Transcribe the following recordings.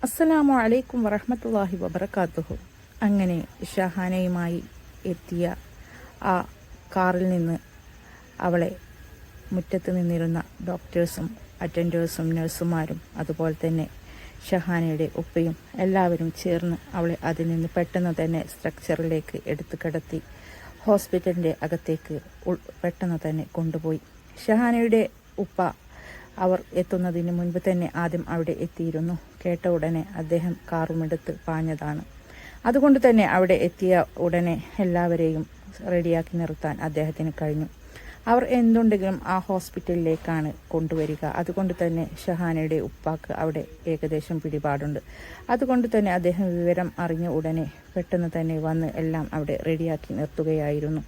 അസ്സലാമു അലൈക്കും വറഹമത്തല്ലാഹി വബർക്കാത്തുഹു അങ്ങനെ ഷഹാനയുമായി എത്തിയ ആ കാറിൽ നിന്ന് അവളെ മുറ്റത്ത് നിന്നിരുന്ന ഡോക്ടേഴ്സും അറ്റൻഡേഴ്സും നഴ്സുമാരും അതുപോലെ തന്നെ ഷഹാനയുടെ ഉപ്പയും എല്ലാവരും ചേർന്ന് അവളെ അതിൽ നിന്ന് പെട്ടെന്ന് തന്നെ സ്ട്രക്ചറിലേക്ക് എടുത്തു കിടത്തി ഹോസ്പിറ്റലിന്റെ അകത്തേക്ക് പെട്ടെന്ന് തന്നെ കൊണ്ടുപോയി. ഷഹാനയുടെ ഉപ്പ അവർ എത്തുന്നതിന് മുൻപ് തന്നെ ആദ്യം അവിടെ എത്തിയിരുന്നു. കേട്ട ഉടനെ അദ്ദേഹം കാറുമെടുത്ത് പാഞ്ഞതാണ്. അതുകൊണ്ട് തന്നെ അവിടെ എത്തിയ ഉടനെ എല്ലാവരെയും റെഡിയാക്കി നിർത്താൻ അദ്ദേഹത്തിന് കഴിഞ്ഞു. അവർ എന്തുണ്ടെങ്കിലും ആ ഹോസ്പിറ്റലിലേക്കാണ് കൊണ്ടുവരിക. അതുകൊണ്ട് തന്നെ ഷഹാനയുടെ ഉപ്പാക്ക് അവിടെ ഏകദേശം പിടിപാടുണ്ട്. അതുകൊണ്ട് തന്നെ അദ്ദേഹം വിവരം അറിഞ്ഞ ഉടനെ പെട്ടെന്ന് തന്നെ വന്ന് എല്ലാം അവിടെ റെഡിയാക്കി നിർത്തുകയായിരുന്നു.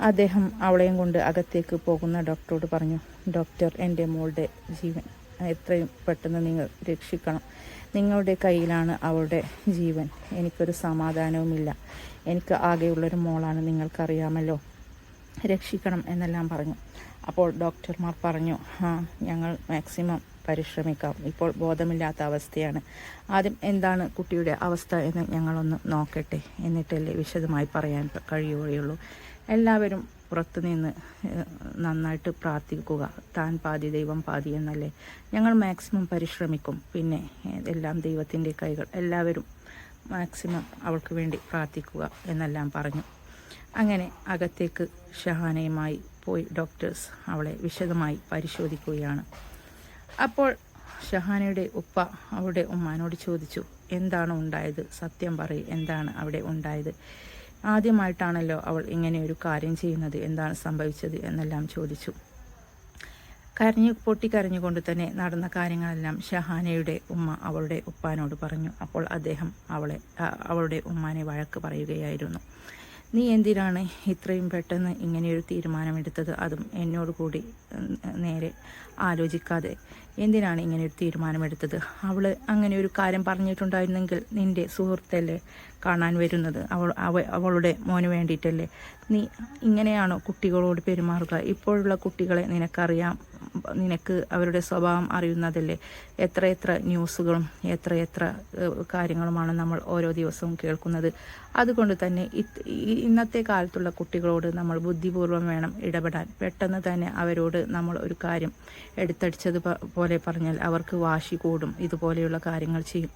അദ്ദേഹം അവളെയും കൊണ്ട് അകത്തേക്ക് പോകുന്ന ഡോക്ടറോട് പറഞ്ഞു ഡോക്ടർ എന്റെ മോളുടെ ജീവൻ എത്രയും പെട്ടെന്ന് നിങ്ങൾ രക്ഷിക്കണം. നിങ്ങളുടെ കയ്യിലാണ് അവളുടെ ജീവൻ. എനിക്കൊരു സമാധാനവുമില്ല. എനിക്ക് ആകെയുള്ളൊരു മോളാണ് നിങ്ങൾക്കറിയാമല്ലോ. രക്ഷിക്കണം എന്നെല്ലാം പറഞ്ഞു. അപ്പോൾ ഡോക്ടർമാർ പറഞ്ഞു ഞങ്ങൾ മാക്സിമം പരിശ്രമിക്കാം. ഇപ്പോൾ ബോധമില്ലാത്ത അവസ്ഥയാണ്. ആദ്യം എന്താണ് കുട്ടിയുടെ അവസ്ഥ എന്ന് ഞങ്ങളൊന്ന് നോക്കട്ടെ. എന്നിട്ടല്ലേ വിശദമായി പറയാൻ കഴിയുകയുള്ളൂ. എല്ലാവരും പുറത്തുനിന്ന് നിന്ന് നന്നായിട്ട് പ്രാർത്ഥിക്കുക. താൻ പാതി ദൈവം പാതി എന്നല്ലേ. ഞങ്ങൾ മാക്സിമം പരിശ്രമിക്കും. പിന്നെ എല്ലാം ദൈവത്തിന്റെ കൈകൾ. എല്ലാവരും മാക്സിമം അവൾക്ക് വേണ്ടി പ്രാർത്ഥിക്കുക എന്നെല്ലാം പറഞ്ഞു. അങ്ങനെ അകത്തേക്ക് ഷഹാനയുമായി പോയി ഡോക്ടേഴ്സ് അവളെ വിശദമായി പരിശോധിക്കുകയാണ്. അപ്പോൾ ഷഹാനയുടെ ഉപ്പ അവളുടെ ഉമ്മാനോട് ചോദിച്ചു എന്താണ് ഉണ്ടായത്? സത്യം പറയും. എന്താണ് അവിടെ ഉണ്ടായത്? ആദ്യമായിട്ടാണല്ലോ അവൾ ഇങ്ങനെ ഒരു കാര്യം ചെയ്യുന്നത്. എന്താണ് സംഭവിച്ചത് എന്നെല്ലാം ചോദിച്ചു. കരഞ്ഞു പൊട്ടിക്കരഞ്ഞുകൊണ്ട് തന്നെ നടന്ന കാര്യങ്ങളെല്ലാം ഷഹാനയുടെ ഉമ്മ അവളുടെ ഉപ്പാനോട് പറഞ്ഞു. അപ്പോൾ അദ്ദേഹം അവളെ അവളുടെ ഉമ്മാനെ വഴക്ക് പറയുകയായിരുന്നു. നീ എന്തിനാണ് ഇത്രയും പെട്ടെന്ന് ഇങ്ങനെയൊരു തീരുമാനമെടുത്തത്? അതും എന്നോട് കൂടി നേരെ ആലോചിക്കാതെ എന്തിനാണ് ഇങ്ങനെ ഒരു തീരുമാനമെടുത്തത്? അവൾ അങ്ങനെ ഒരു കാര്യം പറഞ്ഞിട്ടുണ്ടായിരുന്നെങ്കിൽ നിന്റെ സുഹൃത്തല്ലേ കാണാൻ വരുന്നത്? അവൾ അവ അവളുടെ മോന് വേണ്ടിയിട്ടല്ലേ? നീ ഇങ്ങനെയാണോ കുട്ടികളോട് പെരുമാറുക? ഇപ്പോഴുള്ള കുട്ടികളെ നിനക്കറിയാം. നിനക്ക് അവരുടെ സ്വഭാവം അറിയുന്നതല്ലേ? എത്ര എത്ര ന്യൂസുകളും എത്ര എത്ര കാര്യങ്ങളുമാണ് നമ്മൾ ഓരോ ദിവസവും കേൾക്കുന്നത്. അതുകൊണ്ട് തന്നെ ഇന്നത്തെ കാലത്തുള്ള കുട്ടികളോട് നമ്മൾ ബുദ്ധിപൂർവം വേണം ഇടപെടാൻ. പെട്ടെന്ന് തന്നെ അവരോട് നമ്മൾ ഒരു കാര്യം എടുത്തടിച്ചത് പോലെ പറഞ്ഞാൽ അവർക്ക് വാശി കൂടും ഇതുപോലെയുള്ള കാര്യങ്ങൾ ചെയ്യും.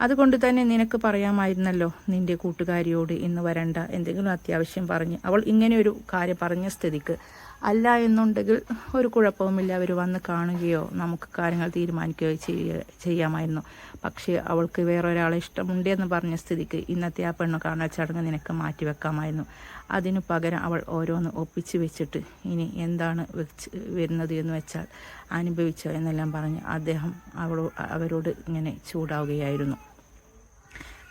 അതുകൊണ്ട് തന്നെ നിനക്ക് പറയാമായിരുന്നല്ലോ നിന്റെ കൂട്ടുകാരിയോട് ഇന്ന് വരണ്ട എന്തെങ്കിലും അത്യാവശ്യം പറഞ്ഞ് അവൾ ഇങ്ങനെ ഒരു കാര്യം പറഞ്ഞ സ്ഥിതിക്ക്. അല്ല എന്നുണ്ടെങ്കിൽ ഒരു കുഴപ്പവുമില്ല. അവർ വന്ന് കാണുകയോ നമുക്ക് കാര്യങ്ങൾ തീരുമാനിക്കുകയോ ചെയ്യുക ചെയ്യാമായിരുന്നു. പക്ഷേ അവൾക്ക് വേറൊരാളെ ഇഷ്ടമുണ്ട് എന്ന് പറഞ്ഞ സ്ഥിതിക്ക് ഇന്നത്തെ ആ പെണ്ണ് കാണാൻ ചടങ്ങ് നിനക്ക് മാറ്റിവെക്കാമായിരുന്നു അതിനു പകരം അവൾ ഓരോന്ന് ഒപ്പിച്ച് വെച്ചിട്ട് ഇനി എന്താണ് വെച്ച് വരുന്നത് എന്ന് വെച്ചാൽ അനുഭവിച്ചോ എന്നെല്ലാം പറഞ്ഞ് അദ്ദേഹം അവളോ അവരോട് ഇങ്ങനെ ചൂടാവുകയായിരുന്നു.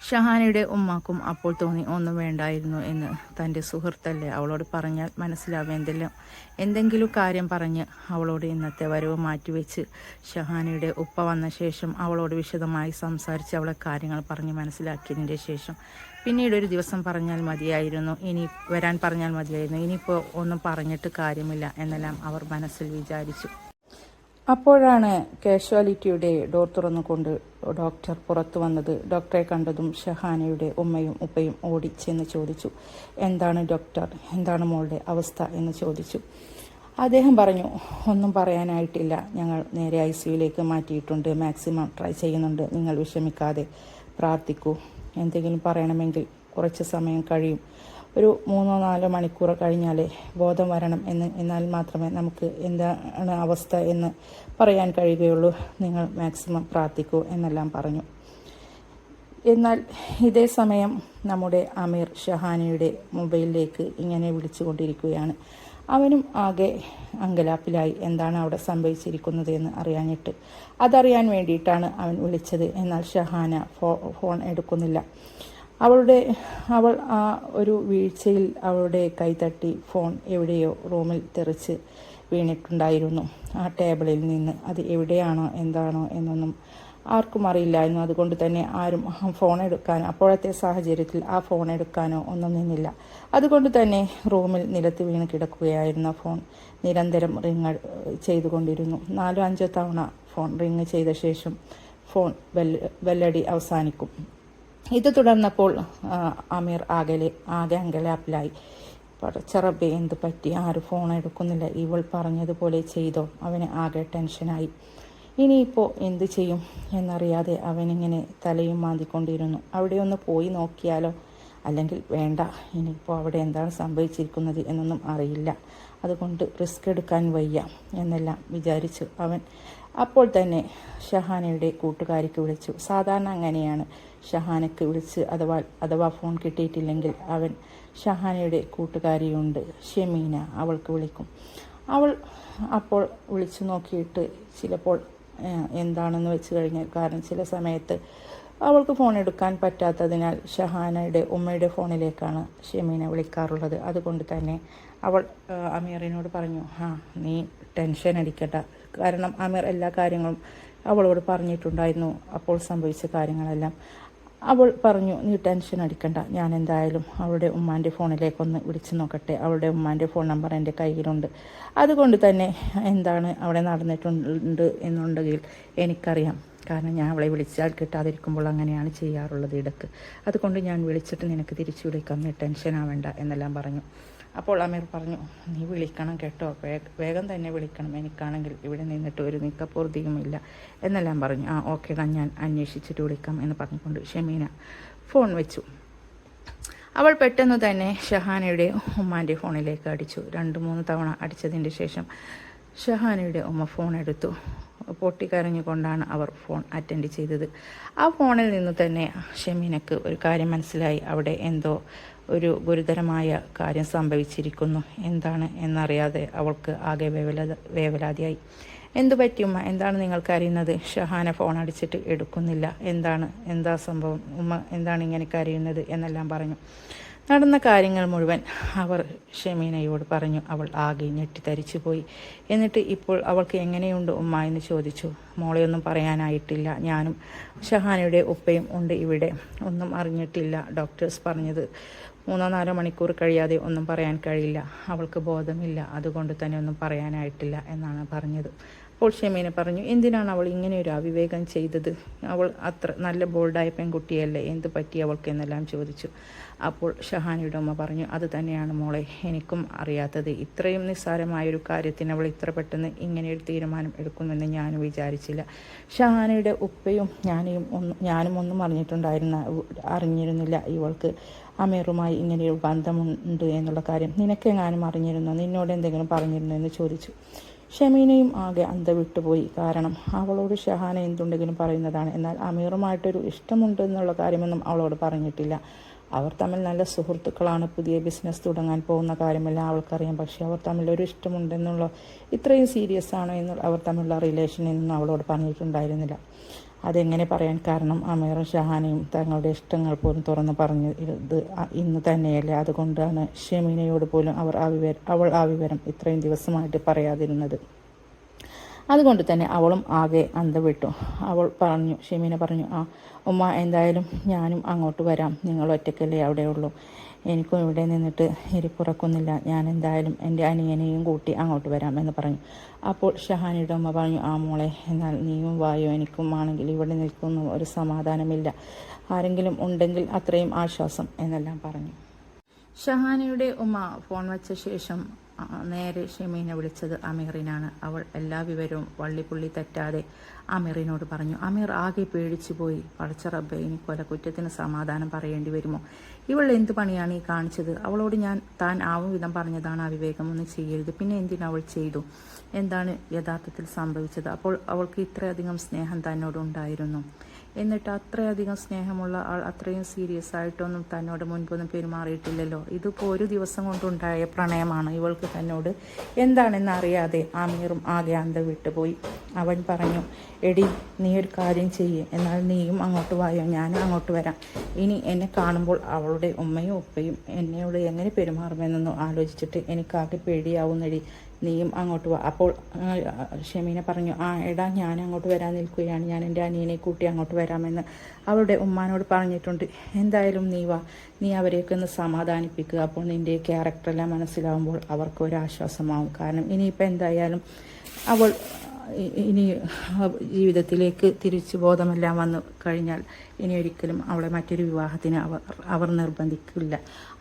ഷഹാനയുടെ ഉമ്മാക്കും അപ്പോൾ തോന്നി ഒന്നും വേണ്ടായിരുന്നു എന്ന് തന്റെ സുഹൃത്തല്ലേ അവളോട് പറഞ്ഞാൽ മനസ്സിലാവും എന്തെല്ലാം എന്തെങ്കിലും കാര്യം പറഞ്ഞ് അവളോട് ഇന്നത്തെ വരവ് മാറ്റിവെച്ച് ഷഹാനയുടെ ഉപ്പ വന്ന ശേഷം അവളോട് വിശദമായി സംസാരിച്ച് അവളെ കാര്യങ്ങൾ പറഞ്ഞ് മനസ്സിലാക്കിയതിന്റെ ശേഷം പിന്നീട് ഒരു ദിവസം പറഞ്ഞാൽ മതിയായിരുന്നു. ഇനി വരാൻ പറഞ്ഞാൽ മതിയായിരുന്നു. ഇനിയിപ്പോൾ ഒന്നും പറഞ്ഞിട്ട് കാര്യമില്ല എന്നെല്ലാം അവർ മനസ്സിൽ വിചാരിച്ചു. അപ്പോഴാണ് കാഷ്വാലിറ്റിയുടെ ഡോർ തുറന്നുകൊണ്ട് ഡോക്ടർ പുറത്തു വന്നത്. ഡോക്ടറെ കണ്ടതും ഷഹാനയുടെ ഉമ്മയും ഉപ്പയും ഓടി ചെന്ന് ചോദിച്ചു എന്താണ് ഡോക്ടർ? എന്താണ് മോളുടെ അവസ്ഥ? എന്ന് ചോദിച്ചു. അദ്ദേഹം പറഞ്ഞു ഒന്നും പറയാനായിട്ടില്ല. ഞങ്ങൾ നേരെ ഐ സിയുലേക്ക് മാറ്റിയിട്ടുണ്ട്. മാക്സിമം ട്രൈ ചെയ്യുന്നുണ്ട്. നിങ്ങൾ വിഷമിക്കാതെ പ്രാർത്ഥിക്കൂ. എന്തെങ്കിലും പറയണമെങ്കിൽ കുറച്ച് സമയം കഴിയും. ഒരു മൂന്നോ നാലോ മണിക്കൂർ കഴിഞ്ഞാലേ ബോധം വരണം എന്ന് എന്നാൽ മാത്രമേ നമുക്ക് എന്താണ് അവസ്ഥ എന്ന് പറയാൻ കഴിയുകയുള്ളൂ. നിങ്ങൾ മാക്സിമം പ്രാർത്ഥിക്കൂ എന്നെല്ലാം പറഞ്ഞു. എന്നാൽ ഇതേ സമയം നമ്മുടെ അമീർ ഷഹാനയുടെ മൊബൈലിലേക്ക് ഇങ്ങനെ വിളിച്ചുകൊണ്ടിരിക്കുകയാണ്. അവനും ആകെ അങ്കലാപ്പിലായി. എന്താണ് അവിടെ സംഭവിച്ചിരിക്കുന്നത് എന്ന് അറിയാനിട്ട് അതറിയാൻ വേണ്ടിയിട്ടാണ് അവൻ വിളിച്ചത്. എന്നാൽ ഷഹാന ഫോൺ എടുക്കുന്നില്ല. അവളുടെ അവൾ ആ ഒരു വീഴ്ചയിൽ അവളുടെ കൈതട്ടി ഫോൺ എവിടെയോ റൂമിൽ തെറിച്ച് വീണിട്ടുണ്ടായിരുന്നു. ആ ടേബിളിൽ നിന്ന് അത് എവിടെയാണോ എന്താണോ എന്നൊന്നും ആർക്കും അറിയില്ലായിരുന്നു. അതുകൊണ്ട് തന്നെ ആരും ഫോൺ എടുക്കാൻ അപ്പോഴത്തെ സാഹചര്യത്തിൽ ആ ഫോൺ എടുക്കാനോ ഒന്നും നിന്നില്ല. അതുകൊണ്ട് തന്നെ റൂമിൽ നിലത്ത് വീണ് കിടക്കുകയായിരുന്ന ഫോൺ നിരന്തരം റിങ് ചെയ്തുകൊണ്ടിരുന്നു. നാലോ അഞ്ചോ തവണ ഫോൺ റിങ് ചെയ്ത ശേഷം ഫോൺ ബെല്ല് ബെല്ലടി അവസാനിക്കും. ഇത് തുടർന്നപ്പോൾ അമീർ ആകലെ ആകെ അങ്കലാപ്പിലായി. പടച്ചറബെ എന്ത് പറ്റി? ആര് ഫോൺ എടുക്കുന്നില്ല. ഇവൾ പറഞ്ഞതുപോലെ ചെയ്തോ അവന് ആകെ ടെൻഷനായി ഇനിയിപ്പോൾ എന്ത് ചെയ്യും? എന്നറിയാതെ അവനിങ്ങനെ തലയും മാന്തിക്കൊണ്ടിരുന്നു. അവിടെ ഒന്ന് പോയി നോക്കിയാലോ? അല്ലെങ്കിൽ വേണ്ട. ഇനിയിപ്പോൾ അവിടെ എന്താണ് സംഭവിച്ചിരിക്കുന്നത് എന്നൊന്നും അറിയില്ല. അതുകൊണ്ട് റിസ്ക് എടുക്കാൻ വയ്യ എന്നെല്ലാം വിചാരിച്ചു അവൻ അപ്പോൾ തന്നെ ഷഹാനയുടെ കൂട്ടുകാരിക്ക് വിളിച്ചു. സാധാരണ അങ്ങനെയാണ്. ഷഹാനയ്ക്ക് വിളിച്ച് അഥവാ അഥവാ ഫോൺ കിട്ടിയിട്ടില്ലെങ്കിൽ അവൻ ഷഹാനയുടെ കൂട്ടുകാരിയുണ്ട്. ഷെമീന അവൾക്ക് വിളിക്കും. അവൾ അപ്പോൾ വിളിച്ചു നോക്കിയിട്ട് ചിലപ്പോൾ എന്താണെന്ന് വെച്ച് കഴിഞ്ഞാൽ കാരണം ചില സമയത്ത് അവൾക്ക് ഫോൺ എടുക്കാൻ പറ്റാത്തതിനാൽ ഷഹാനയുടെ ഉമ്മയുടെ ഫോണിലേക്കാണ് ഷെമീന വിളിക്കാറുള്ളത്. അതുകൊണ്ട് തന്നെ അവൾ അമീറിനോട് പറഞ്ഞു ആ നീ ടെൻഷൻ അടിക്കണ്ട. കാരണം അമീർ എല്ലാ കാര്യങ്ങളും അവളോട് പറഞ്ഞിട്ടുണ്ടായിരുന്നു. അപ്പോൾ സംഭവിച്ച കാര്യങ്ങളെല്ലാം അവൾ പറഞ്ഞു നീ ടെൻഷൻ അടിക്കണ്ട ഞാൻ എന്തായാലും അവളുടെ ഉമ്മാന്റെ ഫോണിലേക്കൊന്ന് വിളിച്ചു നോക്കട്ടെ. അവളുടെ ഉമ്മാന്റെ ഫോൺ നമ്പർ എന്റെ കയ്യിലുണ്ട്. അതുകൊണ്ട് തന്നെ എന്താണ് അവിടെ നടന്നിട്ടുണ്ട് എന്നുണ്ടെങ്കിൽ എനിക്കറിയാം. കാരണം ഞാൻ അവളെ വിളിച്ചാൽ കിട്ടാതിരിക്കുമ്പോൾ അങ്ങനെയാണ് ചെയ്യാറുള്ളത് ഇടയ്ക്ക്. അതുകൊണ്ട് ഞാൻ വിളിച്ചിട്ട് നിനക്ക് തിരിച്ചു വിളിക്കാം. നീ ടെൻഷൻ ആവേണ്ട എന്നെല്ലാം പറഞ്ഞു. അപ്പോൾ അമീർ പറഞ്ഞു നീ വിളിക്കണം കേട്ടോ. വേഗ- തന്നെ വിളിക്കണം. എനിക്കാണെങ്കിൽ ഇവിടെ നിന്നിട്ട് ഒരു നിക്കപ്പൂർത്തിയുമില്ല എന്നെല്ലാം പറഞ്ഞു. ആ ഓക്കേടാ ഞാൻ അന്വേഷിച്ചിട്ട് വിളിക്കാം എന്ന് പറഞ്ഞുകൊണ്ട് ഷമീന ഫോൺ വെച്ചു. അവൾ പെട്ടെന്ന് തന്നെ ഷഹാനയുടെ ഉമ്മാന്റെ ഫോണിലേക്ക് അടിച്ചു. രണ്ട് മൂന്ന് തവണ അടിച്ചതിന്റെ ശേഷം ഷഹാനയുടെ ഉമ്മ ഫോൺ എടുത്തു. പൊട്ടിക്കരഞ്ഞുകൊണ്ടാണ് അവർ ഫോൺ അറ്റൻഡ് ചെയ്തത്. ആ ഫോണിൽ നിന്ന് തന്നെ ഷെമീനക്ക് ഒരു കാര്യം മനസ്സിലായി. അവിടെ എന്തോ ഒരു ഗുരുതരമായ കാര്യം സംഭവിച്ചിരിക്കുന്നു. എന്താണ് എന്നറിയാതെ അവൾക്ക് ആകെ വേവല വേവലാതിയായി. എന്തു പറ്റിയുമ്മ എന്താണ് നിങ്ങൾക്ക് അറിയുന്നത്? ഷഹാന ഫോൺ അടിച്ചിട്ട് എടുക്കുന്നില്ല. എന്താണ്? എന്താ സംഭവം? ഉമ്മ എന്താണ് ഇങ്ങനെ കരയുന്നത്? എന്നെല്ലാം പറഞ്ഞു. നടന്ന കാര്യങ്ങൾ മുഴുവൻ അവർ ഷെമീനയോട് പറഞ്ഞു. അവൾ ആകെ ഞെട്ടിത്തരിച്ചു പോയി എന്നിട്ട് ഇപ്പോൾ അവൾക്ക് എങ്ങനെയുണ്ട് ഉമ്മ എന്ന് ചോദിച്ചു. മോളെ ഒന്നും പറയാനായിട്ടില്ല. ഞാനും ഷഹാനയുടെ ഉപ്പയും ഉണ്ട് ഇവിടെ. ഒന്നും അറിഞ്ഞിട്ടില്ല ഡോക്ടേഴ്സ് പറഞ്ഞത്. മൂന്നോ നാലോ മണിക്കൂർ കഴിയാതെ ഒന്നും പറയാൻ കഴിയില്ല. അവൾക്ക് ബോധമില്ല. അതുകൊണ്ട് തന്നെ ഒന്നും പറയാനായിട്ടില്ല എന്നാണ് പറഞ്ഞത്. അപ്പോൾ ഷെമീന പറഞ്ഞു എന്തിനാണ് അവൾ ഇങ്ങനെ ഒരു അവിവേകം ചെയ്തത്? അവൾ അത്ര നല്ല ബോൾഡായ പെൺകുട്ടിയല്ലേ എന്ത് പറ്റി അവൾക്ക്? എന്നെല്ലാം ചോദിച്ചു. അപ്പോൾ ഷഹാനിയുടെ ഉമ്മ പറഞ്ഞു അത് തന്നെയാണ് മോളെ എനിക്കും അറിയാത്തത്. ഇത്രയും നിസ്സാരമായ ഒരു കാര്യത്തിന് അവൾ ഇത്ര പെട്ടെന്ന് ഇങ്ങനെ ഒരു തീരുമാനം എടുക്കുമെന്ന് ഞാനും വിചാരിച്ചില്ല. ഷഹാനയുടെ ഉപ്പയും ഞാനും ഒന്നും ഞാനും ഒന്നും അറിഞ്ഞിട്ടുണ്ടായിരുന്ന അറിഞ്ഞിരുന്നില്ല ഇവൾക്ക് അമീറുമായി ഇങ്ങനെയൊരു ബന്ധമുണ്ട് എന്നുള്ള കാര്യം. നിനക്കെങ്ങാനും അറിഞ്ഞിരുന്നോ? നിന്നോട് എന്തെങ്കിലും പറഞ്ഞിരുന്നോ? എന്ന് ചോദിച്ചു. ഷമീനയും ആകെ അന്ത വിട്ടുപോയി കാരണം അവളോട് ഷഹാന എന്തുണ്ടെങ്കിലും പറയുന്നതാണ്. എന്നാൽ അമീറുമായിട്ടൊരു ഇഷ്ടമുണ്ട് എന്നുള്ള കാര്യമൊന്നും അവളോട് പറഞ്ഞിട്ടില്ല. അവർ തമ്മിൽ നല്ല സുഹൃത്തുക്കളാണ്. പുതിയ ബിസിനസ് തുടങ്ങാൻ പോകുന്ന കാര്യമെല്ലാം അവൾക്കറിയാം. പക്ഷേ അവർ തമ്മിൽ ഒരു ഇഷ്ടമുണ്ടെന്നുള്ള ഇത്രയും സീരിയസ് ആണോ എന്നുള്ള അവർ തമ്മിലുള്ള റിലേഷൻ എന്നൊന്നും അവളോട് പറഞ്ഞിട്ടുണ്ടായിരുന്നില്ല. അതെങ്ങനെ പറയാൻ കാരണം അമീറും ഷഹാനയും തങ്ങളുടെ ഇഷ്ടങ്ങൾ പോലും തുറന്നു പറഞ്ഞു ഇന്ന് തന്നെയല്ലേ. അതുകൊണ്ടാണ് ഷെമീനയോട് പോലും അവർ ആ വിവരം അവൾ ആ വിവരം ഇത്രയും ദിവസമായിട്ട് പറയാതിരുന്നത്. അതുകൊണ്ട് തന്നെ അവളും ആകെ അന്തവിട്ടു. അവൾ പറഞ്ഞു ഷെമീന പറഞ്ഞു ആ ഉമ്മ എന്തായാലും ഞാനും അങ്ങോട്ട് വരാം. നിങ്ങൾ ഒറ്റയ്ക്കല്ലേ അവിടെ ഉള്ളൂ. എനിക്കും ഇവിടെ നിന്നിട്ട് ഇരിപ്പുറക്കുന്നില്ല. ഞാൻ എന്തായാലും എന്റെ അനിയനെയും കൂട്ടി അങ്ങോട്ട് വരാം എന്ന് പറഞ്ഞു. അപ്പോൾ ഷഹാനിയുടെ ഉമ്മ പറഞ്ഞു ആ മോളെ എന്നാൽ നീയും വായോ? എനിക്കും ആണെങ്കിൽ ഇവിടെ നിൽക്കുന്നു. ഒരു സമാധാനമില്ല. ആരെങ്കിലും ഉണ്ടെങ്കിൽ അത്രയും ആശ്വാസം എന്നെല്ലാം പറഞ്ഞു. ഷഹാനിയുടെ ഉമ്മ ഫോൺ വെച്ച ശേഷം നേരെ ഷെമീനെ വിളിച്ചത് അമീറിനാണ്. അവൾ എല്ലാ വിവരവും വള്ളിപ്പുള്ളി തെറ്റാതെ അമീറിനോട് പറഞ്ഞു. അമീർ ആകെ പേടിച്ചു പോയി. പടച്ച റബ്ബെ ഇനി കൊലക്കുറ്റത്തിന് സമാധാനം പറയേണ്ടി വരുമോ? ഇവൾ എന്ത് പണിയാണ് ഈ കാണിച്ചത്? അവളോട് ഞാൻ താൻ ആവും വിധം പറഞ്ഞതാണ് ആ വിവേകം. ഒന്ന് ചെയ്യരുത്. പിന്നെ എന്തിനു അവൾ ചെയ്തു? എന്താണ് യഥാർത്ഥത്തിൽ സംഭവിച്ചത്? അപ്പോൾ അവൾക്ക് ഇത്രയധികം സ്നേഹം തന്നോടുണ്ടായിരുന്നു. എന്നിട്ട് അത്രയധികം സ്നേഹമുള്ള ആൾ അത്രയും സീരിയസ് ആയിട്ടൊന്നും തന്നോട് മുൻപൊന്നും പെരുമാറിയിട്ടില്ലല്ലോ. ഇതിപ്പോൾ ഒരു ദിവസം കൊണ്ടുണ്ടായ പ്രണയമാണ് ഇവൾക്ക് തന്നോട്. എന്താണെന്ന് അറിയാതെ ആമീറും ആകെ അന്ത വിട്ടുപോയി അവൻ പറഞ്ഞു എടി നീ ഒരു കാര്യം ചെയ്യേ. എന്നാൽ നീയും അങ്ങോട്ട് വായോ? ഞാനും അങ്ങോട്ട് വരാം. ഇനി എന്നെ കാണുമ്പോൾ അവളുടെ ഉമ്മയും ഉപ്പയും എന്നോട് എങ്ങനെ പെരുമാറുമെന്നൊന്നും ആലോചിച്ചിട്ട് എനിക്കാകെ പേടിയാവുന്നടി. നീയും അങ്ങോട്ട് വാ. അപ്പോൾ ഷമീന പറഞ്ഞു ആ എടാ ഞാൻ അങ്ങോട്ട് വരാൻ നിൽക്കുകയാണ്. ഞാൻ എന്റെ അനിയനെ കൂട്ടി അങ്ങോട്ട് വരാമെന്ന് അവളുടെ ഉമ്മാനോട് പറഞ്ഞിട്ടുണ്ട്. എന്തായാലും നീ വാ. നീ അവരെയൊക്കെ ഒന്ന് സമാധാനിപ്പിക്കുക അപ്പോൾ നിന്റെ ക്യാരക്ടറെല്ലാം മനസ്സിലാവുമ്പോൾ അവർക്ക് ഒരു ആശ്വാസമാവും കാരണം ഇനിയിപ്പോൾ എന്തായാലും അവൾ ഇനി ജീവിതത്തിലേക്ക് തിരിച്ചു ബോധമെല്ലാം വന്നു കഴിഞ്ഞാൽ ഇനി ഒരിക്കലും അവളെ മറ്റൊരു വിവാഹത്തിന് അവർ അവർ നിർബന്ധിക്കില്ല.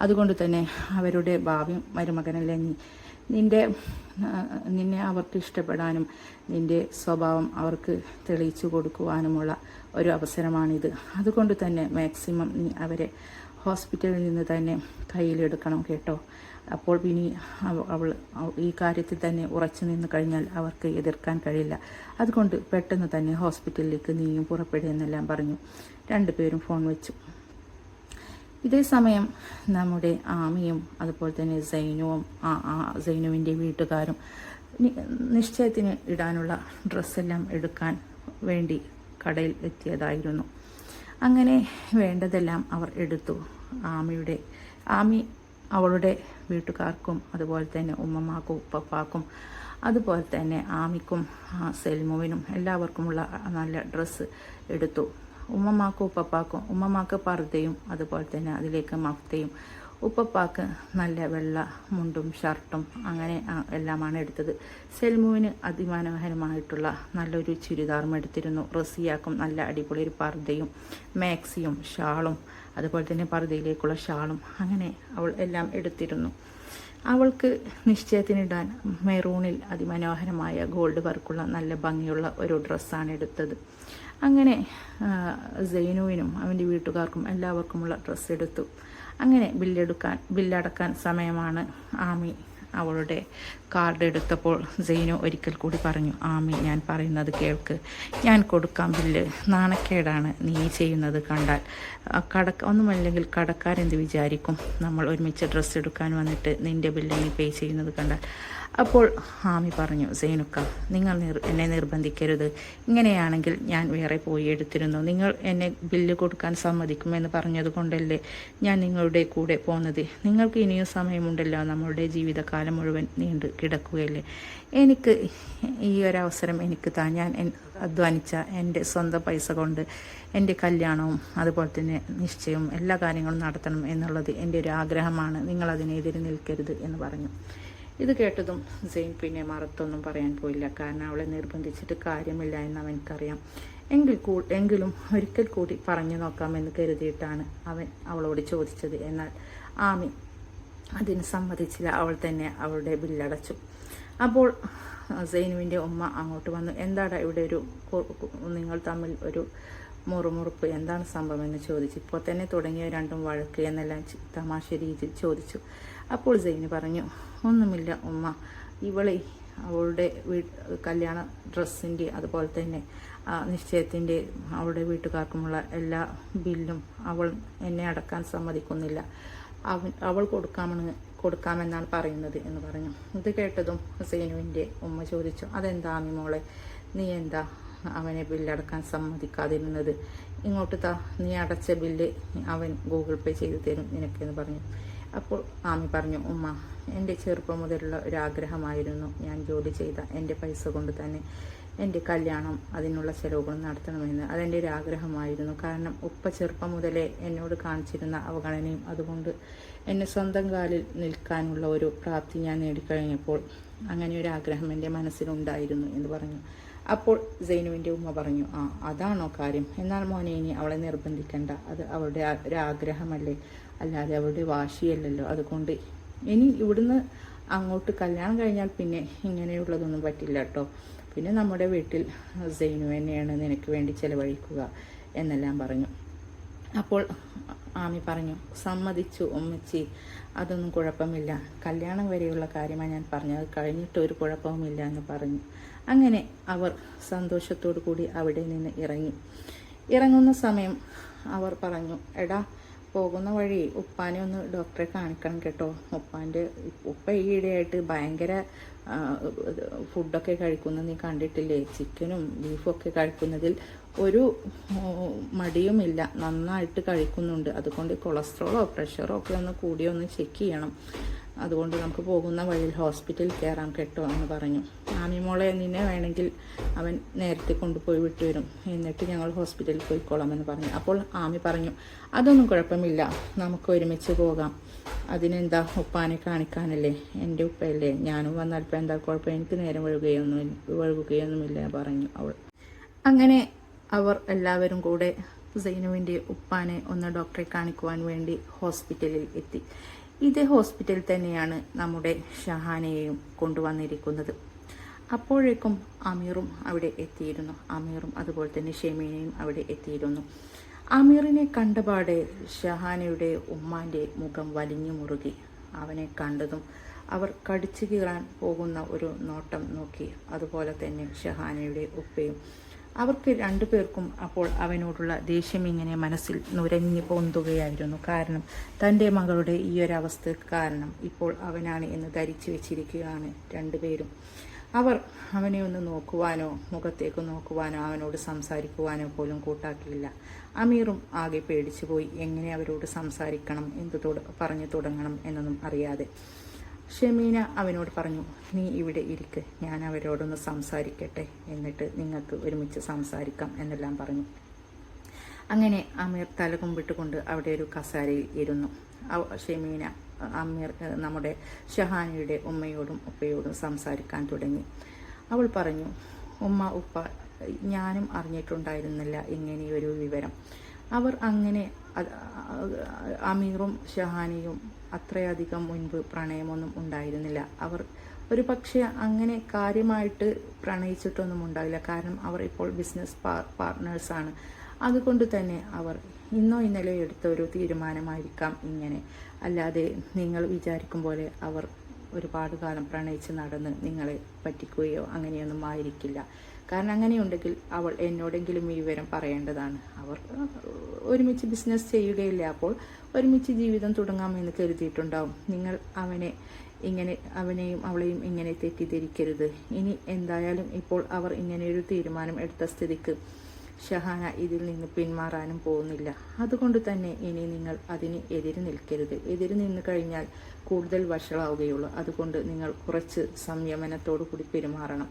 അതുകൊണ്ട് തന്നെ അവരുടെ ഭാവി മരുമകനല്ലേ നീ നിന്റെ നിന്നെ അവർക്ക് ഇഷ്ടപ്പെടാനും നിന്റെ സ്വഭാവം അവർക്ക് തെളിയിച്ചു കൊടുക്കുവാനുമുള്ള ഒരു അവസരമാണിത്. അതുകൊണ്ട് തന്നെ മാക്സിമം നീ അവരെ ഹോസ്പിറ്റലിൽ നിന്ന് തന്നെ കയ്യിലെടുക്കണം കേട്ടോ. അപ്പോൾ ഇനി അവൾ ഈ കാര്യത്തിൽ തന്നെ ഉറച്ചു നിന്ന് കഴിഞ്ഞാൽ അവർക്ക് എതിർക്കാൻ കഴിയില്ല. അതുകൊണ്ട് പെട്ടെന്ന് തന്നെ ഹോസ്പിറ്റലിലേക്ക് നീയും പുറപ്പെടുമെന്നെല്ലാം പറഞ്ഞു. രണ്ടുപേരും ഫോൺ വെച്ചു. ഇതേ സമയം നമ്മുടെ ആമിയും അതുപോലെ തന്നെ സൈനുവും ആ സൈനുവിന്റെ വീട്ടുകാരും നിശ്ചയത്തിന് ഇടാനുള്ള ഡ്രസ്സെല്ലാം എടുക്കാൻ വേണ്ടി കടയിൽ എത്തിയതായിരുന്നു. അങ്ങനെ വേണ്ടതെല്ലാം അവർ എടുത്തു. ആമിയുടെ ആമി അവളുടെ വീട്ടുകാർക്കും അതുപോലെ തന്നെ ഉമ്മമാക്കും ഉപ്പപ്പാക്കും അതുപോലെ തന്നെ ആമിക്കും സെൽമുവിനും എല്ലാവർക്കുമുള്ള നല്ല ഡ്രസ്സ് എടുത്തു. ഉമ്മമാക്കും ഉപ്പപ്പാക്കും ഉമ്മമാക്ക് പർദ്ദയും അതുപോലെ തന്നെ അതിലേക്ക് മഫ്തയും. ഉപ്പപ്പാക്ക് നല്ല വെള്ള മുണ്ടും ഷർട്ടും അങ്ങനെ എല്ലാമാണ് എടുത്തത്. സെൽമുവിന് അതിമനോഹരമായിട്ടുള്ള നല്ലൊരു ചുരിദാറും എടുത്തിരുന്നു. റസിയാക്കും നല്ല അടിപൊളി ഒരു പർദ്ദയും മാക്സിയും ഷാളും അതുപോലെ തന്നെ പർദ്ദയിലേക്കുള്ള ഷാളും അങ്ങനെ അവൾ എല്ലാം എടുത്തിരുന്നു. അവൾക്ക് നിശ്ചയത്തിനിടാൻ മെറൂണിൽ അതിമനോഹരമായ ഗോൾഡ് വർക്കുള്ള നല്ല ഭംഗിയുള്ള ഒരു ഡ്രസ്സാണ് എടുത്തത്. അങ്ങനെ സൈനുവിനും അവന്റെ വീട്ടുകാർക്കും എല്ലാവർക്കുമുള്ള ഡ്രസ്സ് എടുത്തു. അങ്ങനെ ബില്ലെടുക്കാൻ ബില്ലടക്കാൻ സമയമാണ് ആമി അവളുടെ കാർഡ് എടുത്തപ്പോൾ സൈനു ഒരിക്കൽ കൂടി പറഞ്ഞു ആമി ഞാൻ പറയുന്നത് കേൾക്ക്. ഞാൻ കൊടുക്കാം ബില്ല്. നാണക്കേടാണ് നീ ചെയ്യുന്നത് കണ്ടാൽ. കട ഒന്നുമല്ലെങ്കിൽ കടക്കാരെന്ത് വിചാരിക്കും? നമ്മൾ ഒരുമിച്ച് ഡ്രസ്സ് എടുക്കാൻ വന്നിട്ട് നിന്റെ ബില്ല് നീ പേ ചെയ്യുന്നത് കണ്ടാൽ. അപ്പോൾ ഹാമി പറഞ്ഞു സൈനുക്ക നിങ്ങൾ എന്നെ നിർബന്ധിക്കരുത്. ഇങ്ങനെയാണെങ്കിൽ ഞാൻ വേറെ പോയി എടുത്തിരുന്നു. നിങ്ങൾ എന്നെ ബില്ല് കൊടുക്കാൻ സമ്മതിക്കുമെന്ന് പറഞ്ഞതുകൊണ്ടല്ലേ ഞാൻ നിങ്ങളുടെ കൂടെ പോന്നത്. നിങ്ങൾക്ക് ഇനിയും സമയമുണ്ടല്ലോ. നമ്മളുടെ ജീവിതകാലം മുഴുവൻ നീണ്ടു കിടക്കുകയല്ലേ? എനിക്ക് ഈ ഒരവസരം എനിക്ക് താ. ഞാൻ അധ്വാനിച്ച എന്റെ സ്വന്തം പൈസ കൊണ്ട് എന്റെ കല്യാണവും അതുപോലെ തന്നെ നിശ്ചയവും എല്ലാ കാര്യങ്ങളും നടത്തണം എന്നുള്ളത് എന്റെ ഒരു ആഗ്രഹമാണ്. നിങ്ങളതിനെതിരെ നിൽക്കരുത് എന്ന് പറഞ്ഞു. ഇത് കേട്ടതും സെയിൻ പിന്നെ മറത്തൊന്നും പറയാൻ പോയില്ല. കാരണം അവളെ നിർബന്ധിച്ചിട്ട് കാര്യമില്ല എന്ന് അവനക്കറിയാം എങ്കിൽ കൂ എങ്കിലും ഒരിക്കൽ കൂടി പറഞ്ഞു നോക്കാമെന്ന് കരുതിയിട്ടാണ് അവൻ അവളോട് ചോദിച്ചത്. എന്നാൽ ആമി അതിന് സമ്മതിച്ചില്ല. അവൾ തന്നെ അവളുടെ ബില്ലടച്ചു. അപ്പോൾ സൈനുവിന്റെ ഉമ്മ അങ്ങോട്ട് വന്നു. എന്താടാ ഇവിടെ ഒരു നിങ്ങൾ തമ്മിൽ ഒരു മുറുമുറുപ്പ് എന്താണ് സംഭവം എന്ന് ചോദിച്ചു. ഇപ്പോൾ തന്നെ തുടങ്ങിയ രണ്ടും വഴക്ക് എന്നെല്ലാം തമാശ രീതിയിൽ ചോദിച്ചു. അപ്പോൾ സെയിന് പറഞ്ഞു ഒന്നുമില്ല ഉമ്മ. ഇവളെ അവളുടെ വീ കല്യാണ ഡ്രസ്സിന്റെ അതുപോലെ തന്നെ നിശ്ചയത്തിന്റെ അവളുടെ വീട്ടുകാർക്കുമുള്ള എല്ലാ ബില്ലും അവൾ എന്നെ അടക്കാൻ സമ്മതിക്കുന്നില്ല. അവൻ അവൾ കൊടുക്കാമെന്ന് കൊടുക്കാമെന്നാണ് പറയുന്നത് എന്ന് പറഞ്ഞു. ഇത് കേട്ടതും ഹുസൈനുവിന്റെ ഉമ്മ ചോദിച്ചു അതെന്താ മോളെ? നീ എന്താ അവനെ ബില്ലടക്കാൻ സമ്മതിക്കാതിരുന്നത്. ഇങ്ങോട്ട് താ നീ അടച്ച ബില്ല് അവൻ ഗൂഗിൾ പേ ചെയ്തു തരും നിനക്കെന്ന് പറഞ്ഞു. അപ്പോൾ മാമി പറഞ്ഞു ഉമ്മ എന്റെ ചെറുപ്പം മുതലുള്ള ഒരാഗ്രഹമായിരുന്നു ഞാൻ ജോലി ചെയ്ത എന്റെ പൈസ കൊണ്ട് തന്നെ എന്റെ കല്യാണം അതിനുള്ള ചെലവുകൾ നടത്തണമെന്ന്. അതെന്റെ ഒരു ആഗ്രഹമായിരുന്നു കാരണം ഉപ്പ ചെറുപ്പം മുതലേ എന്നോട് കാണിച്ചിരുന്ന അവഗണനയും അതുകൊണ്ട് എന്നെ സ്വന്തം കാലിൽ നിൽക്കാനുള്ള ഒരു പ്രാപ്തി ഞാൻ നേടിക്കഴിഞ്ഞപ്പോൾ അങ്ങനെ ഒരു ആഗ്രഹം എന്റെ മനസ്സിലുണ്ടായിരുന്നു എന്ന് പറഞ്ഞു. അപ്പോൾ സൈനുവിന്റെ ഉമ്മ പറഞ്ഞു ആ അതാണോ കാര്യം? എന്നാൽ മോനെ ഇനി അവളെ നിർബന്ധിക്കണ്ട. അത് അവളുടെ ഒരാഗ്രഹമല്ലേ അല്ലാതെ അവളുടെ വാശിയല്ലല്ലോ. അതുകൊണ്ട് ഇനി ഇവിടുന്ന് അങ്ങോട്ട് കല്യാണം കഴിഞ്ഞാൽ പിന്നെ ഇങ്ങനെയുള്ളതൊന്നും പറ്റില്ല കേട്ടോ. പിന്നെ നമ്മുടെ വീട്ടിൽ സൈനു തന്നെയാണ് നിനക്ക് വേണ്ടി ചെലവഴിക്കുക എന്നെല്ലാം പറഞ്ഞു. അപ്പോൾ ആമി പറഞ്ഞു സമ്മതിച്ചു ഉമ്മച്ചി. അതൊന്നും കുഴപ്പമില്ല. കല്യാണം വരെയുള്ള കാര്യമാണ് ഞാൻ പറഞ്ഞത് കഴിഞ്ഞിട്ട് ഒരു കുഴപ്പവുമില്ല എന്ന് പറഞ്ഞു. അങ്ങനെ അവർ സന്തോഷത്തോടു കൂടി അവിടെ നിന്ന് ഇറങ്ങി. ഇറങ്ങുന്ന സമയം അവർ പറഞ്ഞു എടാ പോകുന്ന വഴി ഉപ്പാനെ ഒന്ന് ഡോക്ടറെ കാണിക്കണം കേട്ടോ. ഉപ്പാന്റെ ഉപ്പ ഈയിടെയായിട്ട് ഭയങ്കര ഫുഡൊക്കെ കഴിക്കുന്നത് നീ കണ്ടിട്ടില്ലേ? ചിക്കനും ബീഫും ഒക്കെ കഴിക്കുന്നതിൽ ഒരു മടിയുമില്ല. നന്നായിട്ട് കഴിക്കുന്നുണ്ട്. അതുകൊണ്ട് കൊളസ്ട്രോളോ പ്രഷറോ ഒക്കെ ഒന്ന് കൂടി ഒന്ന് ചെക്ക് ചെയ്യണം. അതുകൊണ്ട് നമുക്ക് പോകുന്ന വഴിയിൽ ഹോസ്പിറ്റലിൽ കയറാം കേട്ടോ എന്ന് പറഞ്ഞു. ആമിമോളെ നിന്നെ വേണമെങ്കിൽ അവൻ നേരത്തെ കൊണ്ടുപോയി വിട്ടുവരും എന്നിട്ട് ഞങ്ങൾ ഹോസ്പിറ്റലിൽ പോയിക്കോളാം എന്ന് പറഞ്ഞു. അപ്പോൾ ആമി പറഞ്ഞു അതൊന്നും കുഴപ്പമില്ല. നമുക്ക് ഒരുമിച്ച് പോകാം. അതിനെന്താ ഉപ്പാനെ കാണിക്കാനല്ലേ? എന്റെ ഉപ്പയല്ലേ? ഞാനും വന്നാൽ ഇപ്പം എന്താ കുഴപ്പം? എനിക്ക് നേരം വഴുകുകയൊന്നും വഴുകുകയൊന്നുമില്ല പറഞ്ഞു അവൾ. അങ്ങനെ അവർ എല്ലാവരും കൂടെ സൈനുവിന്റെ ഉപ്പാനെ ഒന്ന് ഡോക്ടറെ കാണിക്കുവാൻ വേണ്ടി ഹോസ്പിറ്റലിൽ എത്തി. ഇതേ ഹോസ്പിറ്റലിൽ തന്നെയാണ് നമ്മുടെ ഷഹാനയെയും കൊണ്ടുവന്നിരിക്കുന്നത്. അപ്പോഴേക്കും അമീറും അവിടെ എത്തിയിരുന്നു. അമീറും അതുപോലെ തന്നെ ഷെമീനയും അവിടെ എത്തിയിരുന്നു. അമീറിനെ കണ്ടപാടെ ഷഹാനയുടെ ഉമ്മാന്റെ മുഖം വലിഞ്ഞു മുറുകി. അവനെ കണ്ടതും അവർ കടിച്ചു കീറാൻ പോകുന്ന ഒരു നോട്ടം നോക്കി അതുപോലെ തന്നെ ഷഹാനയുടെ ഉപ്പയും അവർക്ക് രണ്ടു പേർക്കും അപ്പോൾ അവനോടുള്ള ദേഷ്യം ഇങ്ങനെ മനസ്സിൽ നുരഞ്ഞു പൊന്തുകയായിരുന്നു. കാരണം തന്റെ മകളുടെ ഈ അവസ്ഥ കാരണം ഇപ്പോൾ അവനാണ് എന്ന് ധരിച്ചു വെച്ചിരിക്കുകയാണ് രണ്ടുപേരും. അവർ അവനെ ഒന്ന് നോക്കുവാനോ മുഖത്തേക്ക് നോക്കുവാനോ അവനോട് സംസാരിക്കുവാനോ പോലും കൂട്ടാക്കിയില്ല. അമീറും ആകെ പേടിച്ചു പോയി എങ്ങനെ അവരോട് സംസാരിക്കണം എന്ത് പറഞ്ഞു തുടങ്ങണം എന്നൊന്നും അറിയാതെ. ഷമീന അവനോട് പറഞ്ഞു നീ ഇവിടെ ഇരിക്ക് ഞാൻ അവരോടൊന്ന് സംസാരിക്കട്ടെ എന്നിട്ട് നിങ്ങൾക്ക് ഒരുമിച്ച് സംസാരിക്കാം എന്നെല്ലാം പറഞ്ഞു. അങ്ങനെ അമീർ തലകുമ്പിട്ടുകൊണ്ട് അവിടെ ഒരു കസാരയിൽ ഇരുന്നു. ഷമീന അമീർ നമ്മുടെ ഷഹാനയുടെ ഉമ്മയോടും ഉപ്പയോടും സംസാരിക്കാൻ തുടങ്ങി. അവൾ പറഞ്ഞു ഉമ്മ ഉപ്പ ഞാനും അറിഞ്ഞിട്ടുണ്ടായിരുന്നില്ല ഇങ്ങനെയൊരു വിവരം. അവർ അങ്ങനെ അമീറും ഷഹാനിയും അത്രയധികം മുൻപ് പ്രണയമൊന്നും ഉണ്ടായിരുന്നില്ല. അവർ ഒരു പക്ഷേ അങ്ങനെ കാര്യമായിട്ട് പ്രണയിച്ചിട്ടൊന്നും ഉണ്ടാവില്ല. കാരണം അവർ ഇപ്പോൾ ബിസിനസ് പാർട്ട്നേഴ്സാണ് അതുകൊണ്ട് തന്നെ അവർ ഇന്നോ ഇന്നലെ എടുത്ത ഒരു തീരുമാനമായിരിക്കാം ഇങ്ങനെ. അല്ലാതെ നിങ്ങൾ വിചാരിക്കും പോലെ അവർ ഒരുപാട് കാലം പ്രണയിച്ച് നടന്ന് നിങ്ങളെ പറ്റിക്കുകയോ അങ്ങനെയൊന്നും ആയിരിക്കില്ല. കാരണം അങ്ങനെയുണ്ടെങ്കിൽ അവൾ എന്നോടെങ്കിലും ഈ വിവരം പറയേണ്ടതാണ്. അവർ ഒരുമിച്ച് ബിസിനസ് ചെയ്യുകയില്ല. അപ്പോൾ ഒരുമിച്ച് ജീവിതം തുടങ്ങാമെന്ന് കരുതിയിട്ടുണ്ടാവും. നിങ്ങൾ അവനെ ഇങ്ങനെ അവനെയും അവളെയും ഇങ്ങനെ തെറ്റിദ്ധരിക്കരുത്. ഇനി എന്തായാലും ഇപ്പോൾ അവർ ഇങ്ങനെയൊരു തീരുമാനം എടുത്ത സ്ഥിതിക്ക് ഷഹാന ഇതിൽ നിന്ന് പിന്മാറാനും പോകുന്നില്ല. അതുകൊണ്ട് തന്നെ ഇനി നിങ്ങൾ അതിന് എതിര് നിൽക്കരുത്. എതിര് നിന്ന് കഴിഞ്ഞാൽ കൂടുതൽ വഷളാവുകയുള്ളൂ. അതുകൊണ്ട് നിങ്ങൾ കുറച്ച് സംയമനത്തോടു കൂടി പെരുമാറണം.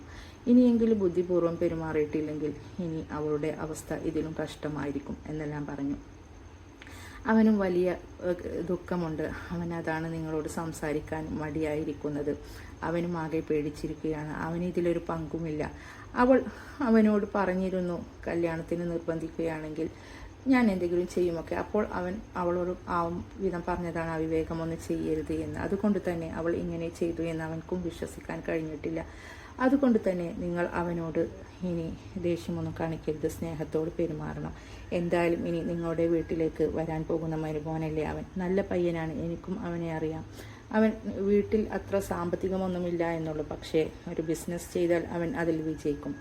ഇനിയെങ്കിലും ബുദ്ധിപൂർവം പെരുമാറിയിട്ടില്ലെങ്കിൽ ഇനി അവളുടെ അവസ്ഥ ഇതിലും കഷ്ടമായിരിക്കും എന്നെല്ലാം പറഞ്ഞു. അവനും വലിയ ദുഃഖമുണ്ട്. അവൻ അതാണ് നിങ്ങളോട് സംസാരിക്കാൻ മടിയായിരിക്കുന്നത്. അവനും ആകെ പേടിച്ചിരിക്കുകയാണ്. അവന് ഇതിലൊരു പങ്കുമില്ല. അവൾ അവനോട് പറഞ്ഞിരുന്നു കല്യാണത്തിന് നിർബന്ധിക്കുകയാണെങ്കിൽ ഞാൻ എന്തെങ്കിലും ചെയ്യുമൊക്കെ. അപ്പോൾ അവൻ അവളോട് ആ വിധം പറഞ്ഞതാണ് അവിവേകം ഒന്ന് ചെയ്യരുത് എന്ന്. അതുകൊണ്ട് തന്നെ അവൾ ഇങ്ങനെ ചെയ്തു എന്ന് അവൻക്കും വിശ്വസിക്കാൻ കഴിഞ്ഞിട്ടില്ല. അതുകൊണ്ട് തന്നെ നിങ്ങൾ അവനോട് ഇനി ദേഷ്യമൊന്നും കാണിക്കരുത് സ്നേഹത്തോട് പെരുമാറണം. എന്തായാലും ഇനി നിങ്ങളുടെ വീട്ടിലേക്ക് വരാൻ പോകുന്ന മരുമോനല്ലേ അവൻ? നല്ല പയ്യനാണ് എനിക്കും അവനെ അറിയാം. അവൻ വീട്ടിൽ അത്ര സാമ്പത്തികമൊന്നുമില്ല എന്നുള്ളൂ. പക്ഷേ ഒരു ബിസിനസ് ചെയ്താൽ അവൻ അതിൽ വിജയിക്കും.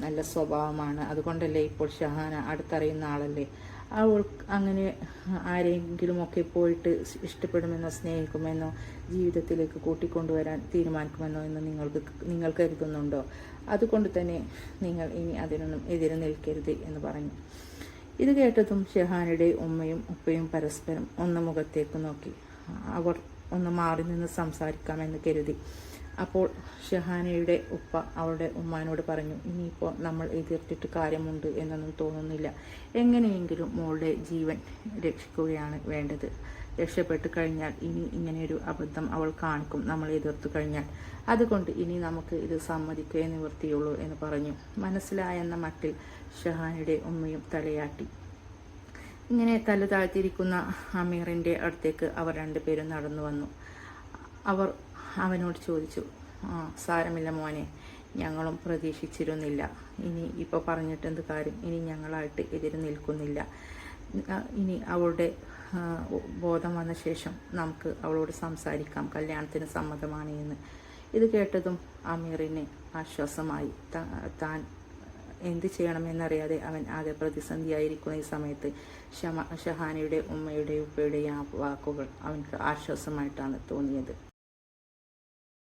നല്ല സ്വഭാവമാണ്. അതുകൊണ്ടല്ലേ ഇപ്പോൾ ഷഹാന അടുത്തറിയുന്ന ആളല്ലേ? അവൾ അങ്ങനെ ആരെങ്കിലുമൊക്കെ പോയിട്ട് ഇഷ്ടപ്പെടുമെന്നോ സ്നേഹിക്കുമെന്നോ ജീവിതത്തിലേക്ക് കൂട്ടിക്കൊണ്ടുവരാൻ തീരുമാനിക്കുമെന്നോ എന്ന് നിങ്ങൾക്ക് നിങ്ങൾ കരുതുന്നുണ്ടോ? അതുകൊണ്ട് തന്നെ നിങ്ങൾ ഇനി അതിനൊന്നും എതിരെ നിൽക്കരുത് എന്ന് പറഞ്ഞു. ഇത് കേട്ടതും ഷെഹാനയുടെ ഉമ്മയും ഉപ്പയും പരസ്പരം ഒന്ന് മുഖത്തേക്ക് നോക്കി. അവർ ഒന്ന് മാറി നിന്ന് സംസാരിക്കാമെന്ന് കരുതി. അപ്പോൾ ഷഹാനയുടെ ഉപ്പ അവളുടെ ഉമ്മാനോട് പറഞ്ഞു ഇനിയിപ്പോൾ നമ്മൾ എതിർത്തിട്ട് കാര്യമുണ്ട് എന്നൊന്നും തോന്നുന്നില്ല. എങ്ങനെയെങ്കിലും മോളുടെ ജീവൻ രക്ഷിക്കുകയാണ് വേണ്ടത്. രക്ഷപ്പെട്ട് കഴിഞ്ഞാൽ ഇനി ഇങ്ങനെയൊരു അബദ്ധം അവൾ കാണിക്കും നമ്മൾ എതിർത്തു കഴിഞ്ഞാൽ. അതുകൊണ്ട് ഇനി നമുക്ക് ഇത് സമ്മതിക്കേ നിവൃത്തിയുള്ളൂ എന്ന് പറഞ്ഞു. മനസ്സിലായെന്ന മട്ടിൽ ഷഹാനയുടെ ഉമ്മയും തലയാട്ടി. ഇങ്ങനെ തല താഴ്ത്തിയിരിക്കുന്ന അമീറിന്റെ അടുത്തേക്ക് അവർ രണ്ടുപേരും നടന്നു വന്നു. അവർ അവനോട് ചോദിച്ചു സാരമില്ല മോനെ ഞങ്ങളും പ്രതീക്ഷിച്ചിരുന്നില്ല. ഇനി ഇപ്പോൾ പറഞ്ഞിട്ട് എന്ത് കാര്യം? ഇനി ഞങ്ങളായിട്ട് എതിര് നിൽക്കുന്നില്ല. ഇനി അവളുടെ ബോധം വന്ന ശേഷം നമുക്ക് അവളോട് സംസാരിക്കാം. കല്യാണത്തിന് സമ്മതമാണ് എന്ന്. ഇത് കേട്ടതും അമീറിന് ആശ്വാസമായി. താൻ എന്ത് ചെയ്യണമെന്നറിയാതെ അവൻ ആകെ പ്രതിസന്ധിയായിരിക്കുന്ന ഈ സമയത്ത് ഷമ ഷഹാനയുടെ ഉമ്മയുടെ ഉപ്പയുടെയും ആ വാക്കുകൾ അവൻക്ക് ആശ്വാസമായിട്ടാണ് തോന്നിയത്.